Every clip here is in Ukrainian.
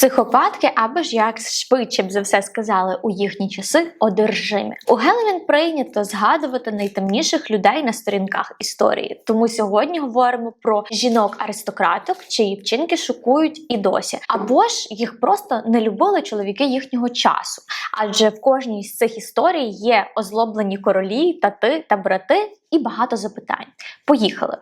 Психопатки або ж як швидше б за все сказали у їхні часи одержимі. У Геловін прийнято згадувати найтемніших людей на сторінках історії. Тому сьогодні говоримо про жінок-аристократок, чиї вчинки шокують і досі, або ж їх просто не любили чоловіки їхнього часу. Адже в кожній з цих історій є озлоблені королі, тати та брати і багато запитань. Поїхали.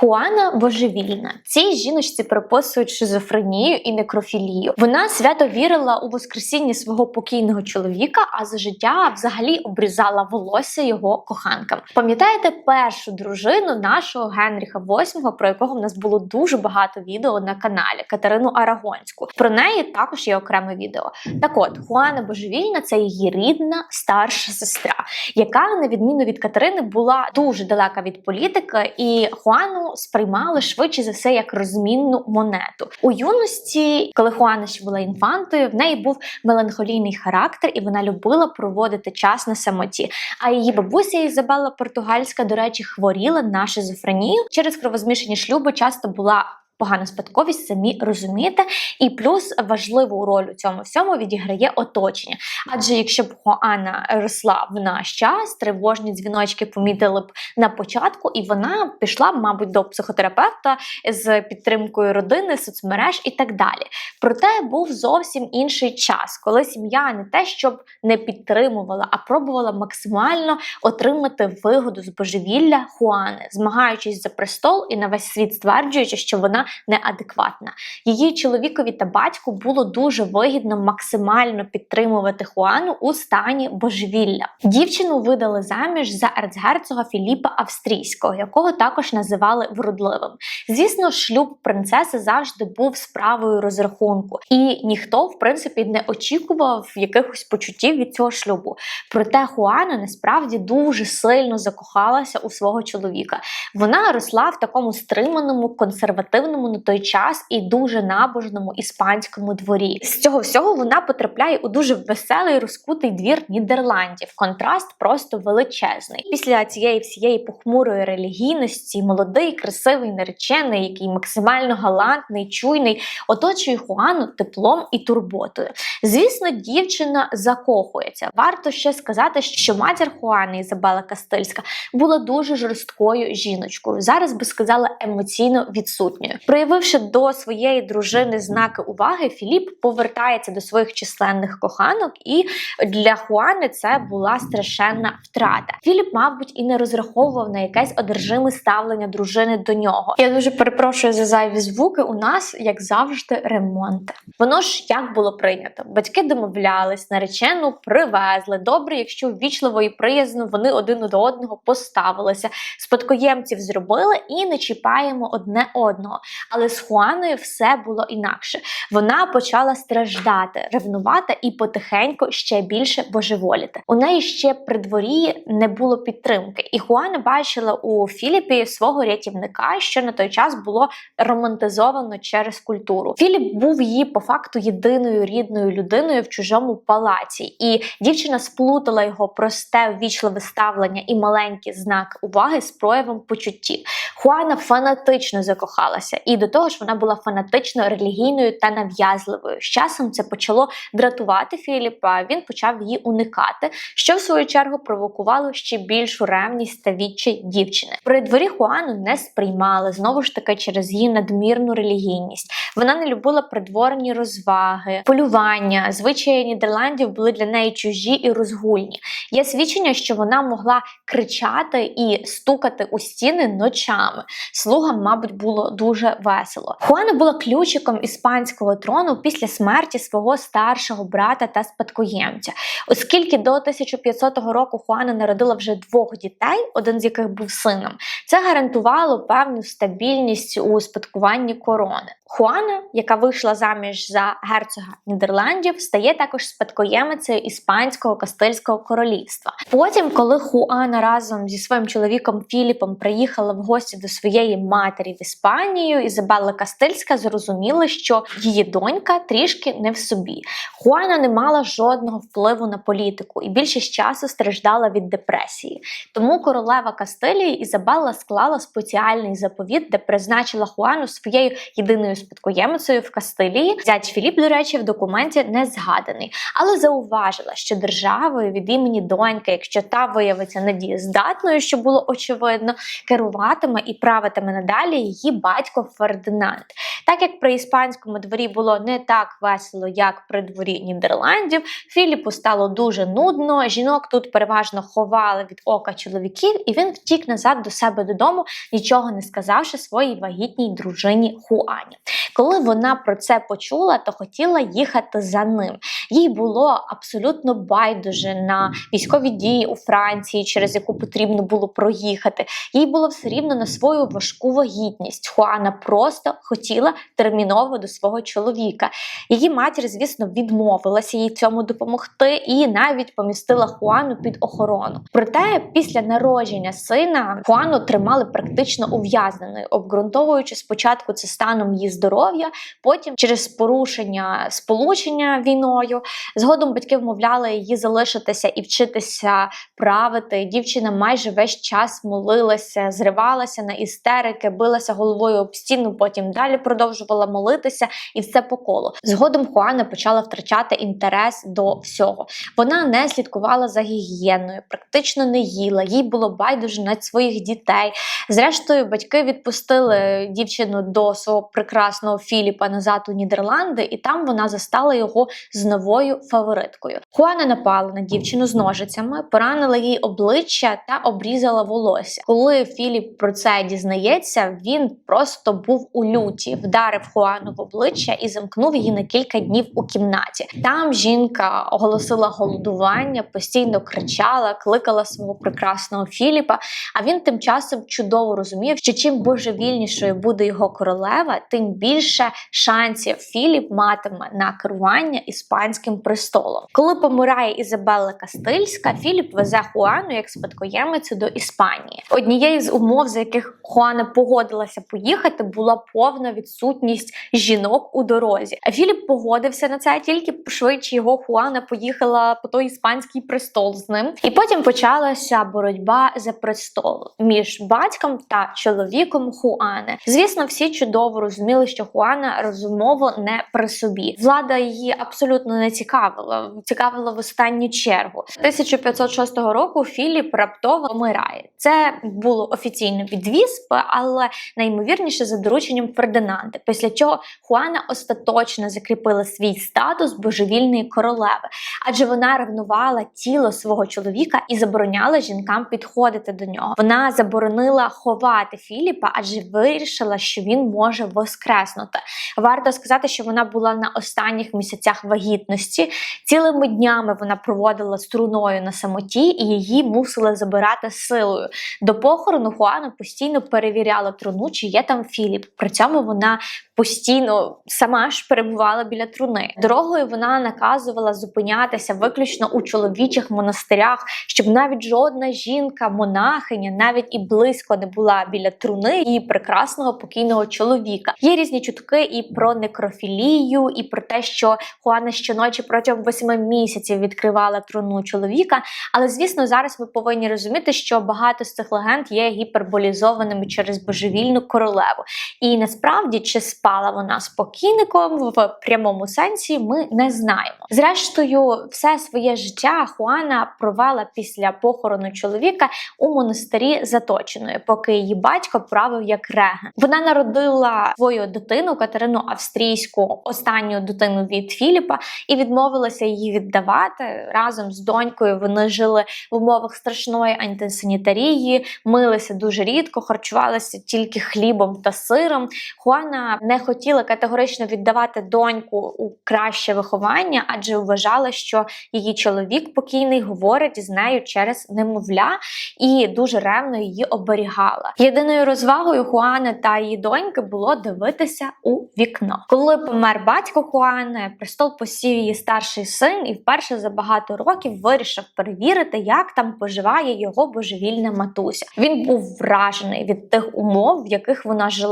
Хуана божевільна. Цій жіночці приписують шизофренію і некрофілію. Вона свято вірила у воскресіння свого покійного чоловіка, а за життя взагалі обрізала волосся його коханкам. Пам'ятаєте першу дружину нашого Генріха VIII, про якого в нас було дуже багато відео на каналі Катерину Арагонську. Про неї також є окреме відео. Так от Хуана Божевільна це її рідна старша сестра, яка, на відміну від Катерини, була дуже далека від політики, і Хуану сприймали швидше за все як розмінну монету. У юності, коли Хуана ще була інфантою, в неї був меланхолійний характер, і вона любила проводити час на самоті. А її бабуся Ізабелла Португальська, до речі, хворіла на шизофренію. Через кровозмішані шлюби часто була погана спадковість, самі розумієте. І плюс важливу роль у цьому всьому відіграє оточення. Адже якщо б Хоана росла в наш час, тривожні дзвіночки помітили б на початку, і вона пішла б, мабуть, до психотерапевта з підтримкою родини, соцмереж і так далі. Проте був зовсім інший час, коли сім'я не те, щоб не підтримувала, а пробувала максимально отримати вигоду з божевілля Хуани, змагаючись за престол і на весь світ стверджуючи, що вона неадекватна. Її чоловікові та батьку було дуже вигідно максимально підтримувати Хуану у стані божевілля. Дівчину видали заміж за ерцгерцога Філіпа Австрійського, якого також називали вродливим. Звісно, шлюб принцеси завжди був справою розрахунку, і ніхто, в принципі, не очікував якихось почуттів від цього шлюбу. Проте Хуана насправді дуже сильно закохалася у свого чоловіка. Вона росла в такому стриманому консервативному на той час і дуже набожному іспанському дворі. З цього всього вона потрапляє у дуже веселий розкутий двір Нідерландів. Контраст просто величезний. Після цієї всієї похмурої релігійності молодий, красивий наречений, який максимально галантний, чуйний, оточує Хуану теплом і турботою. Звісно, дівчина закохується. Варто ще сказати, що матір Хуани Ізабела Кастильська була дуже жорсткою жіночкою. Зараз би сказала емоційно відсутньою. Проявивши до своєї дружини знаки уваги, Філіп повертається до своїх численних коханок, і для Хуани це була страшенна втрата. Філіп, мабуть, і не розраховував на якесь одержиме ставлення дружини до нього. Я дуже перепрошую за зайві звуки. У нас, як завжди, ремонт. Воно ж як було прийнято. Батьки домовлялись, наречену привезли. Добре, якщо ввічливо і приязно вони один до одного поставилися. Спадкоємців зробили і не чіпаємо одне одного. Але з Хуаною все було інакше. Вона почала страждати, ревнувати і потихеньку ще більше божеволіти. У неї ще при дворі не було підтримки, і Хуана бачила у Філіпі свого рятівника, що на той час було романтизовано через культуру. Філіп був її по факту єдиною рідною людиною в чужому палаці, і дівчина сплутала його просте ввічливе ставлення і маленький знак уваги з проявом почуттів. Хуана фанатично закохалася, і до того ж вона була фанатично релігійною та нав'язливою. З часом це почало дратувати Філіпа. Він почав її уникати, що в свою чергу провокувало ще більшу ревність та відчай дівчини. При дворі Хуану не сприймали знову ж таки через її надмірну релігійність. Вона не любила придворні розваги, полювання. Звичаї Нідерландів були для неї чужі і розгульні. Є свідчення, що вона могла кричати і стукати у стіни ночами. Слугам, мабуть, було дуже дуже весело. Хуана була ключиком іспанського трону після смерті свого старшого брата та спадкоємця, оскільки до 1500 року Хуана народила вже двох дітей, один з яких був сином. Це гарантувало певну стабільність у спадкуванні корони. Хуана, яка вийшла заміж за герцога Нідерландів, стає також спадкоємицею іспанського кастильського королівства. Потім, коли Хуана разом зі своїм чоловіком Філіпом приїхала в гості до своєї матері в Іспанію, Ізабелла Кастильська зрозуміла, що її донька трішки не в собі. Хуана не мала жодного впливу на політику і більшість часу страждала від депресії. Тому королева Кастилії Ізабелла склала спеціальний заповіт, де призначила Хуану своєю єдиною спадкоємицею в Кастилії. Зять Філіп, до речі, в документі не згаданий, але зауважила, що державою від імені доньки, якщо та виявиться недієздатною, що було очевидно, керуватиме і правитиме надалі її батько Фердинанд. Так як при іспанському дворі було не так весело, як при дворі Нідерландів, Філіпу стало дуже нудно. Жінок тут переважно ховали від ока чоловіків, і він втік назад до себе додому, нічого не сказавши своїй вагітній дружині Хуані. Коли вона про це почула, то хотіла їхати за ним. Їй було абсолютно байдуже на військові дії у Франції, через яку потрібно було проїхати. Їй було все рівно на свою важку вагітність. Хуана просто хотіла терміново до свого чоловіка. Її матір, звісно, відмовилася їй цьому допомогти і навіть помістила Хуану під охорону. Проте після народження сина Хуану тримали практично ув'язненою, обґрунтовуючи спочатку це станом її здоров'я, потім через порушення сполучення війною. Згодом батьки вмовляли її залишитися і вчитися правити. Дівчина майже весь час молилася, зривалася на істерики, билася головою об стіну, потім далі продовжувала молитися і все по колу. Згодом Хуана почала втрачати інтерес до всього. Вона не слідкувала за гігієною, практично не їла, їй було байдуже на своїх дітей. Зрештою, батьки відпустили дівчину до свого прекрасного Філіпа назад у Нідерланди, і там вона застала його з новою фавориткою. Хуана напала на дівчину з ножицями, поранила їй обличчя та обрізала волосся. Коли Філіп про це дізнається, він просто був у люті, вдарив Хуану в обличчя і замкнув її на кілька днів у кімнаті. Там жінка оголосила голодування, постійно кричала, кликала свого прекрасного Філіпа. А він тим часом чудово розумів, що чим божевільнішою буде його королева, тим більше шансів Філіп матиме на керування іспанським престолом. Коли помирає Ізабелла Кастильська, Філіп везе Хуану як спадкоємицю до Іспанії. Однією з умов, за яких Хуана погодилася поїхати, була повна відсутність жінок у дорозі. Філіп погодився на це тільки швидше його Хуана поїхала по той іспанський престол з ним. І потім почалася боротьба за престол між батьком та чоловіком Хуани. Звісно, всі чудово розуміли, що Хуана розумово не при собі. Влада її абсолютно не цікавила, цікавила в останню чергу. 1506 року Філіп раптово помирає. Це було офіційно від Віспи, але найімовірніше за дорученням Фердинанда. Після чого Хуана остаточно закріпила свій статус божевільної королеви, адже вона ревнувала тіло свого чоловіка і забороняла жінкам підходити до нього. Вона заборонила ховати Філіпа, адже вирішила, що він може воскреснути. Варто сказати, що вона була на останніх місяцях вагітності. Цілими днями вона проводила струною на самоті, і її мусили забирати силою. До похорону Хуана постійно перевіряла труну, чи є там Філіп. При цьому вона постійно сама ж перебувала біля труни. Дорогою вона наказувала зупинятися виключно у чоловічих монастирях, щоб навіть жодна жінка, монахиня, навіть і близько не була біля труни і прекрасного покійного чоловіка. Є різні чутки і про некрофілію, і про те, що Хуана щоночі протягом восьми місяців відкривала труну чоловіка. Але звісно, зараз ми повинні розуміти, що багато з цих легенд є гіперболізованими через божевільну королеву. І насправді, чи спала вона з покійником в прямому сенсі, ми не знаємо. Зрештою, все своє життя Хуана провела після похорону чоловіка у монастирі Заточеної, поки її батько правив як реген. Вона народила свою дитину Катерину Австрійську, останню дитину від Філіпа, і відмовилася її віддавати разом з донькою. Вони жили в умовах страшної антисанітарії, милися дуже рідко, харчувалися тільки хлібом та сиром. Хуана не хотіла категорично віддавати доньку у краще виховання, адже вважала, що її чоловік покійний говорить з нею через немовля і дуже ревно її оберігала. Єдиною розвагою Хуани та її доньки було дивитися у вікно. Коли помер батько Хуани, престол посів її старший син, і вперше за багато років вирішив перевірити, як там поживає його божевільна матуся. Він був вражений від тих умов, в яких вона жила,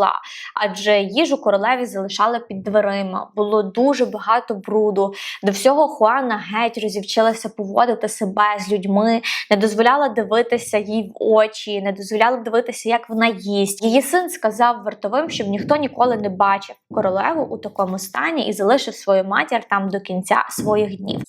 адже їжу королеві залишали під дверима. Було дуже багато бруду. До всього Хуана геть розівчилася поводити себе з людьми, не дозволяла дивитися їй в очі, не дозволяла дивитися, як вона їсть. Її син сказав вартовим, щоб ніхто ніколи не бачив королеву у такому стані і залишив свою матір там до кінця своїх днів.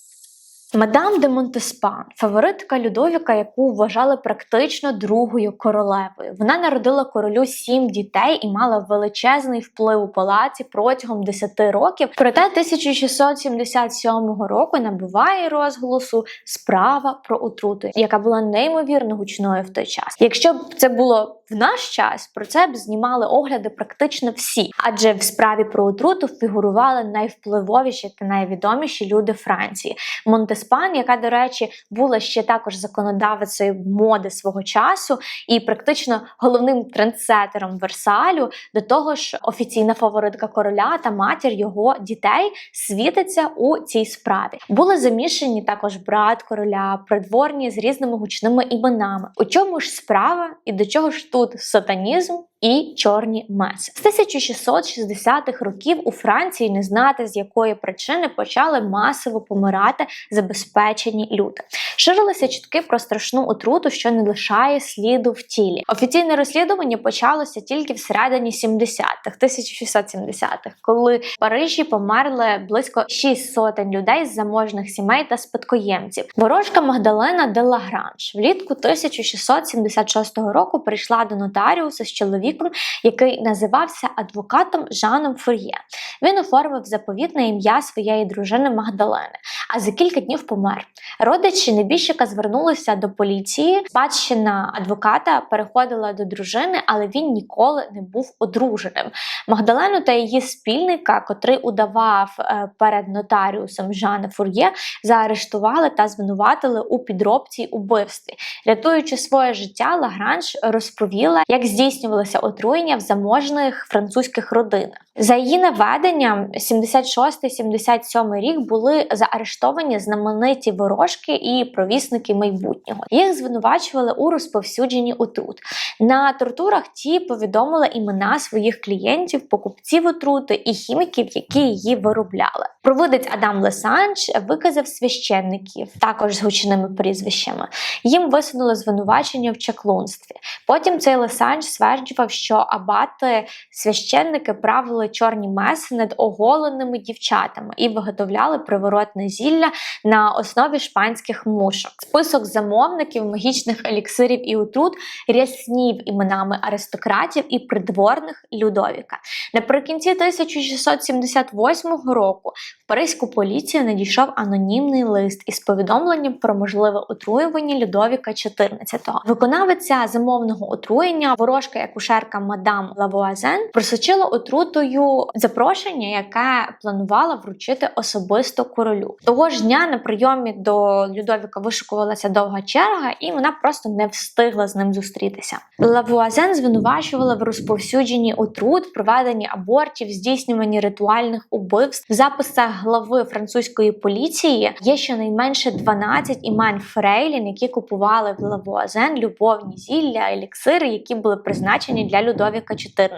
Мадам де Монтеспан, фаворитка Людовіка, яку вважали практично другою королевою. Вона народила королю сім дітей і мала величезний вплив у палаці протягом 10 років. Проте 1677 року набуває розголосу справа про отруту, яка була неймовірно гучною в той час. Якщо б це було в наш час, про це б знімали огляди практично всі, адже в справі про отруту фігурували найвпливовіші та найвідоміші люди Франції. Монтеспан, яка, до речі, була ще також законодавицею моди свого часу і практично головним трендсетером Версалю, до того ж, офіційна фаворитка короля та матір його дітей світиться у цій справі. Були замішані також брат короля, придворні з різними гучними іменами. У чому ж справа і до чого ж тут сатанізм? І чорні меси з 1660-х років у Франції не знати з якої причини почали масово помирати забезпечені люди. Ширилися чутки про страшну отруту, що не лишає сліду в тілі. Офіційне розслідування почалося тільки в середині 70-х, 1670-х, коли в Парижі померли близько 6 сотень людей з заможних сімей та спадкоємців. Ворожка Магдалена де Лагранж влітку 1676 року прийшла до нотаріуса з чоловіком, який називався адвокатом Жаном Фур'є. Він оформив заповітне ім'я своєї дружини Магдалени, а за кілька днів помер. Родичі небіжчика звернулися до поліції. Спадщина адвоката переходила до дружини, але він ніколи не був одруженим. Магдалену та її спільника, котрий удавав е, перед нотаріусом Жана Фур'є, заарештували та звинуватили у підробці убивстві. Рятуючи своє життя, Лагранж розповіла, як здійснювалося отруєння в заможних французьких родинах. За її наведенням, 76-77 рік були заарештовані знамениті ворожки і провісники майбутнього. Їх звинувачували у розповсюдженні отрут. На тортурах ті повідомили імена своїх клієнтів, покупців отрути і хіміків, які її виробляли. Провидець Адам Лесанж виказав священників, також з гучними прізвищами. Їм висунули звинувачення в чаклунстві. Потім цей Лесанж стверджував, що абати священники правили чорні меси над оголеними дівчатами і виготовляли приворотне зілля на основі шпанських мушок. Список замовників магічних еліксирів і отрут ряснів іменами аристократів і придворних Людовіка. Наприкінці 1678 року в Паризьку поліцію надійшов анонімний лист із повідомленням про можливе отруювання Людовіка XIV. Виконавиця замовного отруєння, ворожка акушерка мадам Лавуазен, просочила отрутою запрошення, яке планувала вручити особисто королю. Того ж дня на прийомі до Людовіка вишукувалася довга черга, і вона просто не встигла з ним зустрітися. Лавуазен звинувачувала в розповсюдженні отрут, проведенні абортів, здійснюванні ритуальних убивств. В записах глави французької поліції є щонайменше 12 імен фрейлін, які купували в Лавуазен любовні зілля, еліксири, які були призначені для Людовіка XIV.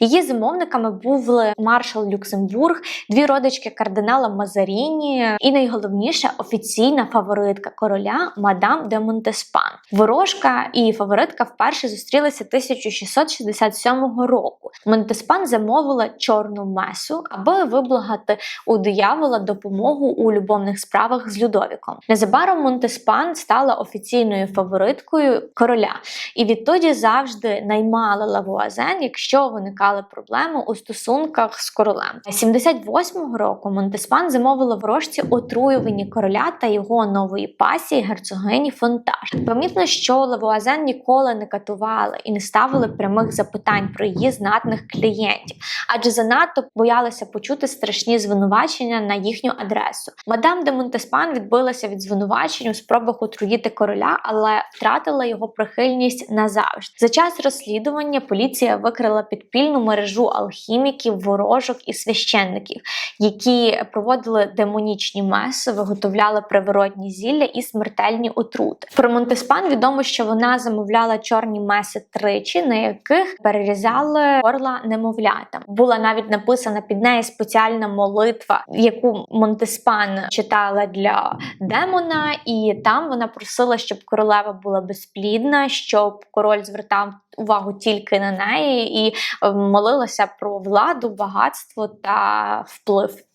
Її замовниками були маршал Люксембург, дві родички кардинала Мазаріні, і найголовніше офіційна фаворитка короля мадам де Монтеспан. Ворожка і фаворитка вперше зустрілися 1667 року. Монтеспан замовила чорну месу, аби виблагати у диявола допомогу у любовних справах з Людовіком. Незабаром Монтеспан стала офіційною фавориткою короля, і відтоді завжди наймала Лавуазен, якщо виникали проблеми у стосунках з королем. 78-го року Монтеспан замовила ворожці отруювані короля та його нової пасії герцогині Фонтаж. Помітно, що Лавуазен ніколи не катували і не ставили прямих запитань про її знатних клієнтів, адже занадто боялися почути страшні звинувачення на їхню адресу. Мадам де Монтеспан відбилася від звинувачень у спробах отруїти короля, але втратила його прихильність назавжди. За час розслідування поліція викрила підпільну мережу алхіміків, ворожок і священників, які проводили демонічні меси, виготовляли приворотні зілля і смертельні отрути. Про Монтеспан відомо, що вона замовляла чорні меси тричі, на яких перерізали горла немовлятам. Була навіть написана під нею спеціальна молитва, яку Монтеспан читала для демона, і там вона просила, щоб королева була безплідна, щоб король звертав увагу тільки на неї і е, молилася про владу, багатство та вплив.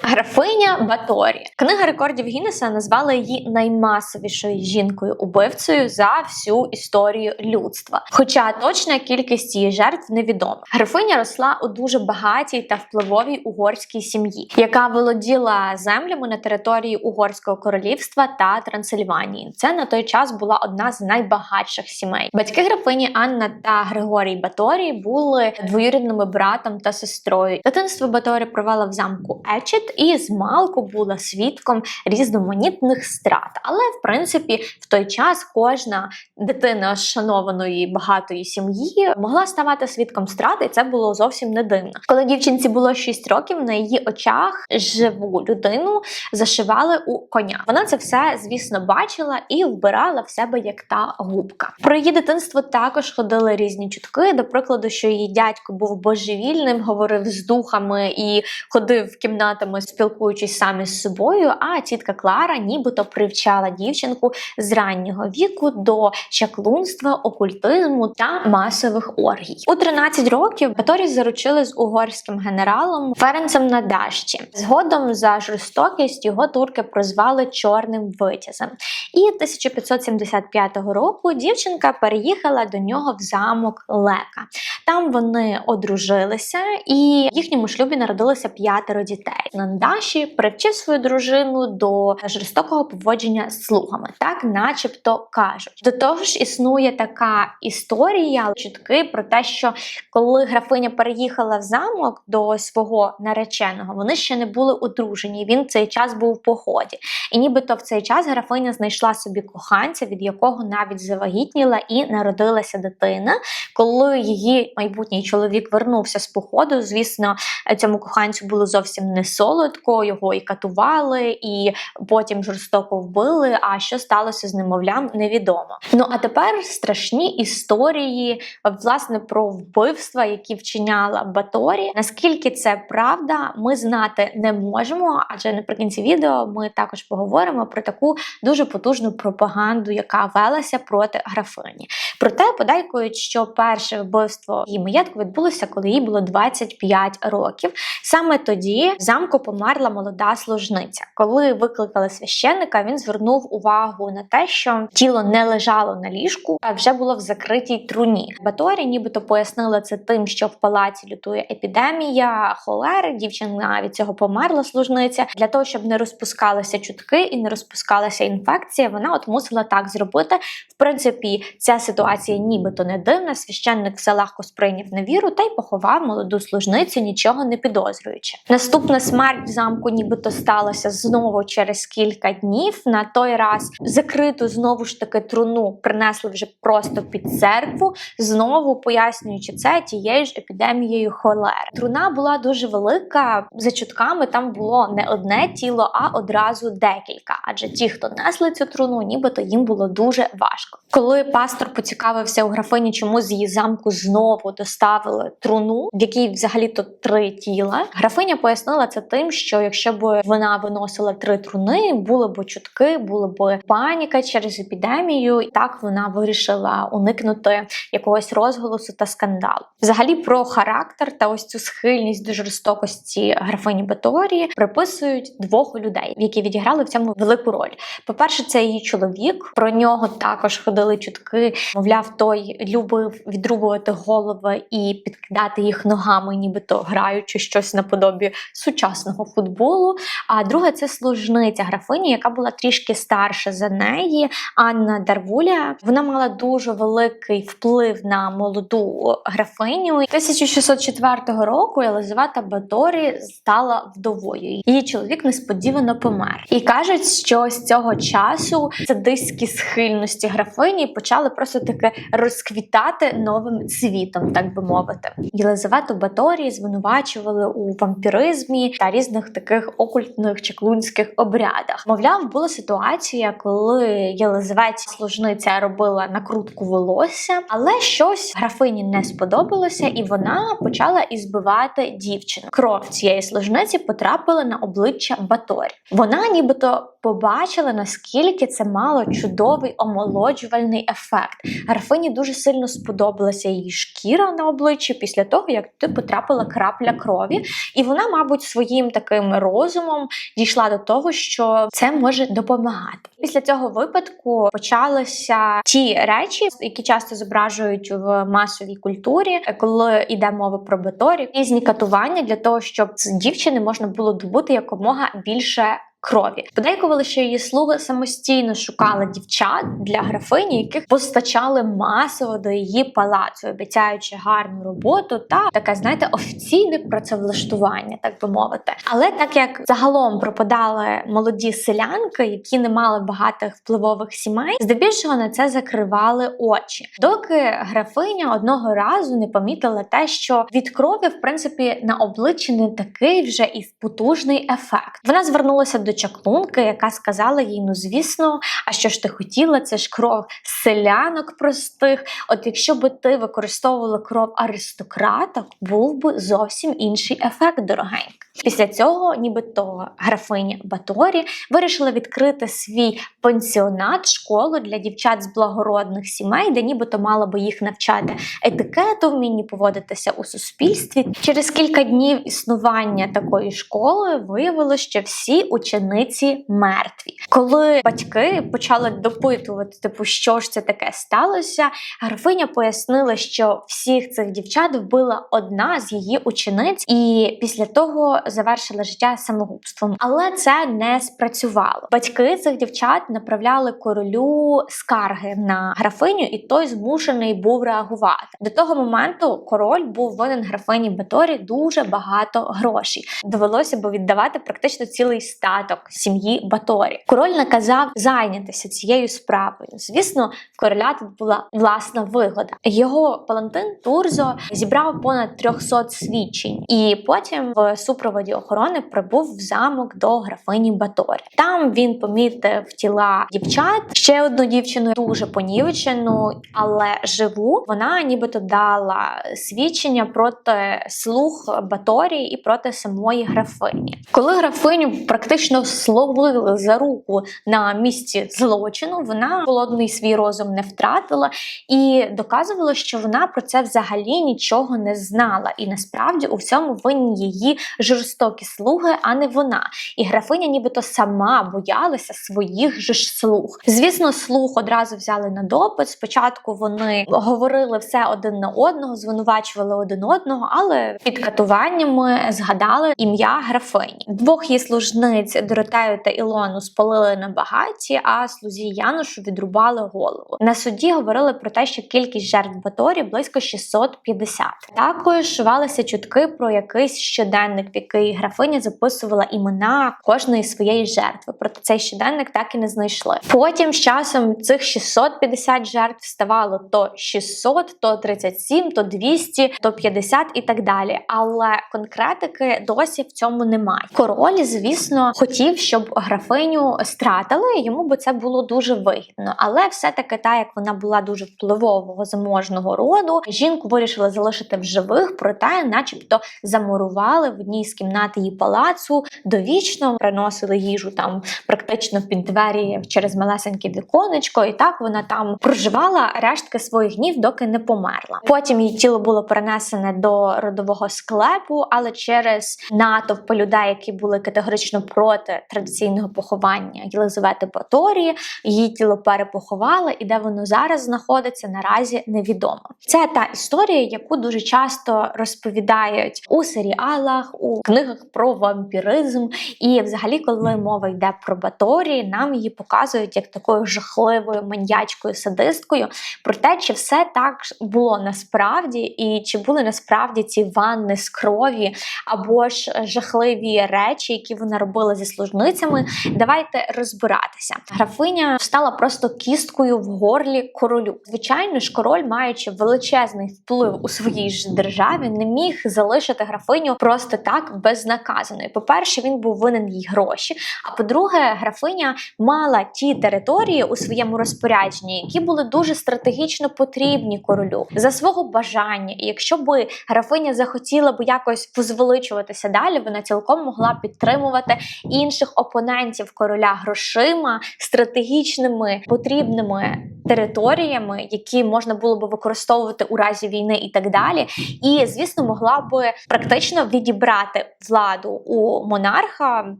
Графиня Баторі. Книга рекордів Гіннеса назвала її наймасовішою жінкою убивцею за всю історію людства. Хоча точна кількість її жертв невідома. Графиня росла у дуже багатій та впливовій угорській сім'ї, яка володіла землями на території Угорського королівства та Трансильванії. Це на той час була одна з найбагатших сімей. Батьки графині Анна та Григорій Баторі були двоюрідними братом та сестрою. Дитинство Баторі провела в замку Ечет і з малку була свідком різноманітних страт. Але в принципі в той час кожна дитина шанованої багатої сім'ї могла ставати свідком страт, і це було зовсім не дивно. Коли дівчинці було 6 років, на її очах живу людину зашивали у коня. Вона це все, звісно, бачила і вбирала в себе як та губка. Про її дитинство також ходили різні чутки. До прикладу, що її дядько був божевільним, говорив з духами і ходив кімнатами, спілкуючись самі з собою. А тітка Клара нібито привчала дівчинку з раннього віку до чаклунства, окультизму та масових оргій. У 13 років Баторі заручили з угорським генералом Ференцем на Надащі. Згодом за жорстокість його турки прозвали чорним витязем. І 1575 року дівчинка переїхала до нього в замок Лека. Там вони одружилися, і в їхньому шлюбі народилося п'ятеро дітей. Нандаші привчив свою дружину до жорстокого поводження з слугами, так начебто кажуть. До того ж, існує така історія, чутки про те, що коли графиня переїхала в замок до свого нареченого, вони ще не були одружені. Він цей час був в поході, і нібито в цей час графиня знайшла собі коханця, від якого навіть завагітніла і народилася дитина. Коли її майбутній чоловік вернувся з походу, звісно, цьому коханцю було зовсім не солодко, його і катували, і потім жорстоко вбили. А що сталося з немовлям, невідомо. Ну а тепер страшні історії власне про вбивства, які вчиняла Баторі. Наскільки це правда, ми знати не можемо, адже наприкінці відео ми також поговоримо про таку дуже потужну пропаганду, яка велася проти графині. Проте подейкують, що перше вбивство її маєтку відбулося, коли їй було 25 років. Саме тоді в замку померла молода служниця. Коли викликали священника, він звернув увагу на те, що тіло не лежало на ліжку, а вже було в закритій труні. Баторі, нібито пояснила це тим, що в палаці лютує епідемія, холери. Дівчина від цього померла служниця. Для того щоб не розпускалися чутки і не розпускалася інфекція, вона от мусила так зробити. В принципі, ця ситуація нібито не дивна. Священник все легко сприйняв на віру та й поховав молоду служницю, нічого не підозрюючи. Наступна смерть в замку, нібито сталася знову через кілька днів. На той раз закриту знову ж таки труну принесли вже просто під церкву, знову пояснюючи це тією ж епідемією холери. Труна була дуже велика. За чутками там було не одне тіло, а одразу декілька. Адже ті, хто несли цю труну, нібито їм було дуже важко. Коли пастор поцікавився у графині, чому з її замку знову доставили труну, в якій взагалі то три тіла, графиня пояснила це тим, тим, що якщо б вона виносила три труни, були б чутки, була б паніка через епідемію, і так вона вирішила уникнути якогось розголосу та скандалу. Взагалі про характер та ось цю схильність до жорстокості графині Баторії приписують двох людей, які відіграли в цьому велику роль. По-перше, це її чоловік. Про нього також ходили чутки. Мовляв, той любив відрубувати голови і підкидати їх ногами, нібито граючи щось наподобі сучасного футболу. А друга це служниця графині, яка була трішки старша за неї. Анна Дарвуля. Вона мала дуже великий вплив на молоду графиню. 1604 року Єлизавета Баторі стала вдовою. Її чоловік несподівано помер. І кажуть, що з цього часу садистські схильності графині почали просто таки розквітати новим світом, так би мовити. Єлизавету Баторі звинувачували у вампіризмі та різних таких окультних чаклунських обрядах. Мовляв, була ситуація, коли Єлизаветі служниця робила накрутку волосся, але щось графині не сподобалося, і вона почала ізбивати дівчину. Кров цієї служниці потрапила на обличчя Баторі. Вона нібито побачила, наскільки це мало чудовий омолоджувальний ефект. Графині дуже сильно сподобалася її шкіра на обличчі після того, як туди потрапила крапля крові, і вона, мабуть, своїм таким розумом дійшла до того, що це може допомагати. Після цього випадку почалися ті речі, які часто зображують в масовій культурі, коли йде мова про баторів, різні катування для того, щоб з дівчини можна було добути якомога більше. Крові подейкували, що її слуги самостійно шукали дівчат для графині, яких постачали масово до її палацу, обіцяючи гарну роботу та таке, знаєте, офіційне працевлаштування, так би мовити. Але так як загалом пропадали молоді селянки, які не мали багатих впливових сімей, здебільшого на це закривали очі. Доки графиня одного разу не помітила те, що від крові, в принципі, на обличчі не такий вже і потужний ефект. Вона звернулася до чаклунки, яка сказала їй: ну звісно, а що ж ти хотіла? Це ж кров селянок простих. От якщо би ти використовувала кров аристократок, був би зовсім інший ефект дорогенька. Після цього, нібито графиня Баторі вирішила відкрити свій пансіонат, школу для дівчат з благородних сімей, де нібито мала би їх навчати етикету, вмінні поводитися у суспільстві. Через кілька днів існування такої школи виявилося, що всі учениці мертві. Коли батьки почали допитувати, типу, що ж це таке сталося, графиня пояснила, що всіх цих дівчат вбила одна з її учениць, і після того завершила життя самогубством. Але це не спрацювало. Батьки цих дівчат направляли королю скарги на графиню, і той змушений був реагувати. До того моменту король був винен графині Баторі дуже багато грошей. Довелося б віддавати практично цілий статок сім'ї Баторі. Король наказав зайнятися цією справою. Звісно, в короля тут була власна вигода. Його палантин Турзо зібрав понад 300 свідчень, і потім в супроводі охорони прибув в замок до графині Баторі. Там він помітив тіла дівчат, ще одну дівчину дуже понівечену, але живу. Вона нібито дала свідчення проти слуг Баторії і проти самої графині. Коли графиню практично словили за руку на місці злочину, вона голодний свій розум не втратила і доказувала, що вона про це взагалі нічого не знала. І насправді у всьому винні її жорстокі слуги, а не вона. І графиня, нібито сама боялася своїх же ж слуг. Звісно, слух одразу взяли на допит. Спочатку вони говорили все один на одного, звинувачували один одного, але під катуваннями згадали ім'я графині. Двох її служниць Доротею та Ілону спалили на багаті, а слузі Янушу відрубали голову. На суді говорили про те, що кількість жертв Баторі близько 650. Також шувалися чутки про якийсь щоденник, який графиня записувала імена кожної своєї жертви. Проте цей щоденник так і не знайшли. Потім з часом цих 650 жертв ставало то 600, то 37, то 200, то 50 і так далі. Але конкретики досі в цьому немає. Король, звісно, хотів, щоб графиню стратили. Йому би це було дуже вигідно. Але все-таки, та як вона була дуже впливового заможного роду, жінку вирішили залишити в живих, проте, начебто, замурували в одній кімнати її палацу довічно, приносили їжу там практично під двері через малесеньке віконечко, і так вона там проживала рештки своїх днів, доки не померла. Потім її тіло було перенесене до родового склепу, але через натовпи людей, які були категорично проти традиційного поховання Єлизавети Баторії, її тіло перепоховали, і де воно зараз знаходиться, наразі невідомо. Це та історія, яку дуже часто розповідають у серіалах, у книгах про вампіризм. І, взагалі, коли мова йде про Баторії, нам її показують як такою жахливою маньячкою садисткою. Про те, чи все так було насправді, і чи були насправді ці ванни з крові, або ж жахливі речі, які вона робила зі служницями. Давайте розбиратися. Графиня стала просто кісткою в горлі королю. Звичайно ж, король, маючи величезний вплив у своїй ж державі, не міг залишити графиню просто так безнаказаною. По-перше, він був винен їй гроші. А по-друге, графиня мала ті території у своєму розпорядженні, які були дуже стратегічно потрібні королю за свого бажання. І якщо би графиня захотіла би якось позвеличуватися далі, вона цілком могла підтримувати інших опонентів короля грошима, стратегічними потрібними територіями, які можна було би використовувати у разі війни і так далі. І, звісно, могла би практично відібрати владу у монарха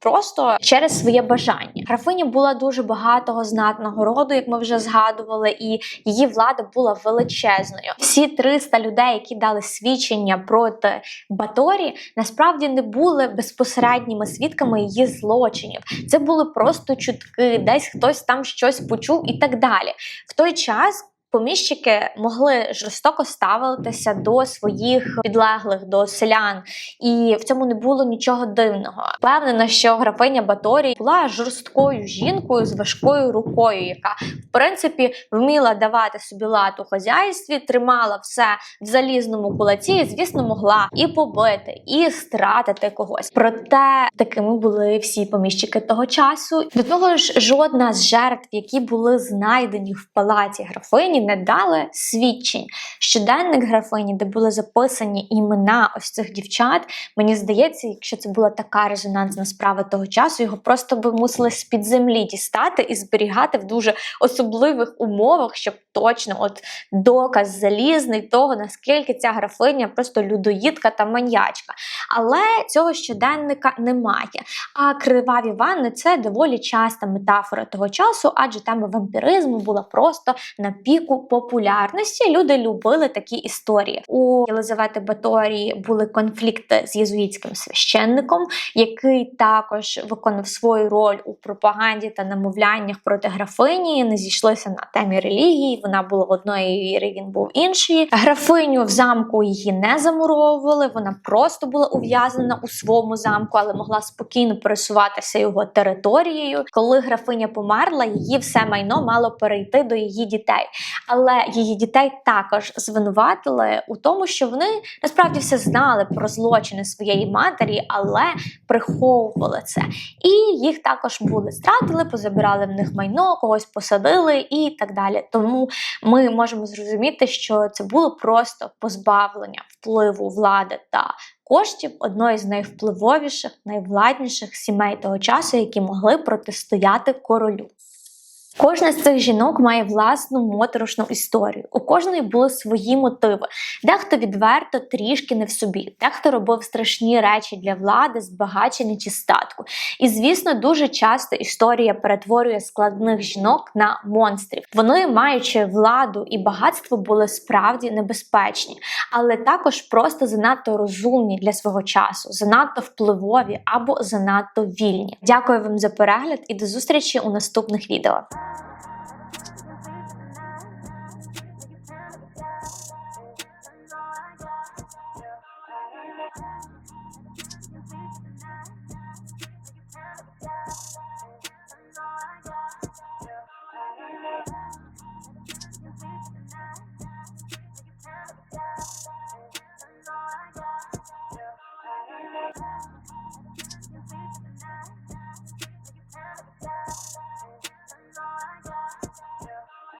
просто через своє бажання. Графиня була дуже багатого знатного роду, як ми вже згадували, і її влада була величезною. Всі 300 людей, які дали свідчення проти Баторі, насправді не були безпосередніми свідками її злочинів. Це були просто чутки, десь хтось там щось почув і так далі. В той час. Поміщики могли жорстоко ставитися до своїх підлеглих, до селян, і в цьому не було нічого дивного. Впевнена, що графиня Баторій була жорсткою жінкою з важкою рукою, яка в принципі вміла давати собі лад у хазяйстві, тримала все в залізному кулаці, і, звісно, могла і побити, і стратити когось. Проте такими були всі поміщики того часу. До того ж, жодна з жертв, які були знайдені в палаці графині не дали свідчень. Щоденник графині, де були записані імена ось цих дівчат, мені здається, якщо це була така резонансна справа того часу, його просто би мусили з-під землі дістати і зберігати в дуже особливих умовах, щоб точно от доказ залізний того, наскільки ця графиня просто людоїдка та маньячка. Але цього щоденника немає. А криваві ванни це доволі часта метафора того часу, адже тема вампіризму була просто на піку популярності. Люди любили такі історії. У Єлизавети Баторії були конфлікти з єзуїтським священником, який також виконав свою роль у пропаганді та намовляннях проти графині. Не зійшлися на темі релігії. Вона була одної віри, він був іншої. Графиню в замку її не замуровували. Вона просто була ув'язнена у своєму замку, але могла спокійно пересуватися його територією. Коли графиня померла, її все майно мало перейти до її дітей. Але її дітей також звинуватили у тому, що вони насправді все знали про злочини своєї матері, але приховували це. І їх також були стратили, позабирали в них майно, когось посадили і так далі. Тому ми можемо зрозуміти, що це було просто позбавлення впливу влади та коштів одної з найвпливовіших, найвладніших сімей того часу, які могли протистояти королю. Кожна з цих жінок має власну моторошну історію. У кожної були свої мотиви. Дехто відверто трішки не в собі, дехто робив страшні речі для влади, збагачення чи статку. І, звісно, дуже часто історія перетворює складних жінок на монстрів. Вони, маючи владу і багатство, були справді небезпечні, але також просто занадто розумні для свого часу, занадто впливові або занадто вільні. Дякую вам за перегляд і до зустрічі у наступних відео. Bye.